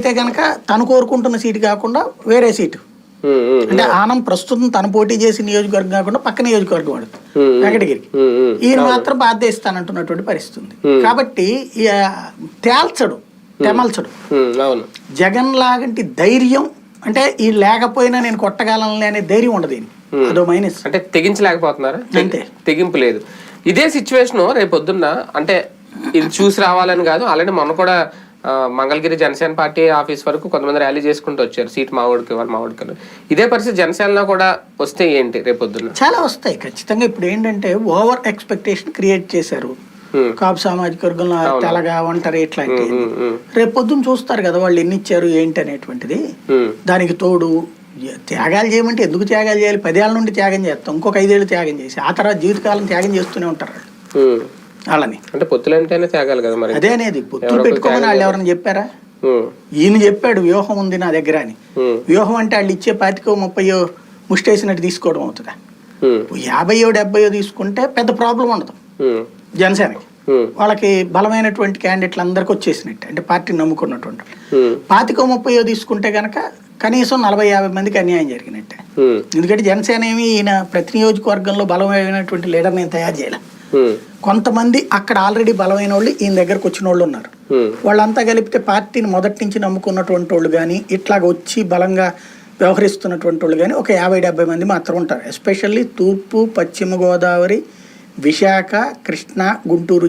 అయితే కనుక తను కోరుకుంటున్న సీటు కాకుండా వేరే సీటు. అంటే ఆనం ప్రస్తుతం తను పోటీ చేసి నియోజకవర్గం కాకుండా పక్క నియోజకవర్గం వాడు. వెంకటగిరి ఉమ్, ఉమ్. ఈయన మాత్రం బాధ్యత ఇస్తానంటున్నటువంటి పరిస్థితి ఉంది కాబట్టి తేల్చడు తెమల్చడు. జగన్ లాగంటి ధైర్యం అంటే ఈ లేకపోయినా నేను కొట్టగలను అనే ధైర్యం ఉండదు. అదో మైనస్. అంటే తెగించలేకపోతున్నారా? తెగి- అంతే. తెగింపు లేదు. ఇదే సిచ్యువేషన్ రేపు పొద్దున్న అంటే ఇది చూసి రావాలని కాదు ఆల్రెడీ మొన్న కూడా మంగళగిరి జనసేన పార్టీ ఆఫీస్ వరకు కొంతమంది ర్యాలీ చేసుకుంటూ వచ్చారు సీట్ మా ఓడికి వాళ్ళు మా ఓడికి అని. ఇదే పరిస్థితి జనసేనలో కూడా వస్తే ఏంటి రేపు పొద్దున్న చాలా వస్తాయి ఖచ్చితంగా. ఇప్పుడు ఏంటంటే ఓవర్ ఎక్స్పెక్టేషన్ క్రియేట్ చేశారు. కాపు సామాజిక వర్గంలో తెలగా ఒంటరి ఇట్లాంటివి. ఉమ్, ఉమ్, రేపు పొద్దున్న చూస్తారు కదా వాళ్ళు ఎన్ని ఇచ్చారు ఏంటి అనేటువంటిది. దానికి తోడు త్యాగాలు చేయమంటే ఎందుకు త్యాగాలు చేయాలి? పదేళ్ళ నుండి త్యాగం చేస్తాం ఇంకొక ఐదేళ్ళు త్యాగం చేసి ఆ తర్వాత జీవితకాలం త్యాగం చేస్తూనే ఉంటారు. వాళ్ళని అంటే పొత్తులంటేనే త్యాగాలి కదా మరి. అదే అనేది. పొత్తులు పెట్టుకోమని వాళ్ళు ఎవరైనా చెప్పారా? ఈయన చెప్పాడు వ్యూహం ఉంది నా దగ్గర అని. వ్యూహం అంటే వాళ్ళు ఇచ్చే పాతికో ముప్పయో ముష్టేసినట్టు తీసుకోవడం అవుతుందా? యాభైయో డెబ్బయో తీసుకుంటే పెద్ద ప్రాబ్లం ఉండదు. జనసేనకి. వాళ్ళకి బలమైనటువంటి క్యాండిడేట్లు అందరికీ వచ్చేసినట్టు. అంటే పార్టీని నమ్ముకున్నటువంటి పాతికో ముప్పయో తీసుకుంటే కనుక కనీసం నలభై యాభై మందికి అన్యాయం జరిగినట్టే. ఎందుకంటే జనసేన ఏమి ఈయన ప్రతి నియోజకవర్గంలో బలమైనటువంటి లీడర్ నేను తయారు చేయాలి. కొంతమంది అక్కడ ఆల్రెడీ బలమైన వాళ్ళు ఈయన దగ్గరకు వచ్చిన వాళ్ళు ఉన్నారు వాళ్ళంతా కలిపితే పార్టీని మొదటి నుంచి నమ్ముకున్నటువంటి వాళ్ళు కానీ ఇట్లాగ వచ్చి బలంగా వ్యవహరిస్తున్నటువంటి వాళ్ళు కానీ ఒక యాభై డెబ్బై మంది మాత్రం ఉంటారు. ఎస్పెషల్లీ తూర్పు పశ్చిమ గోదావరి విశాఖ కృష్ణా గుంటూరు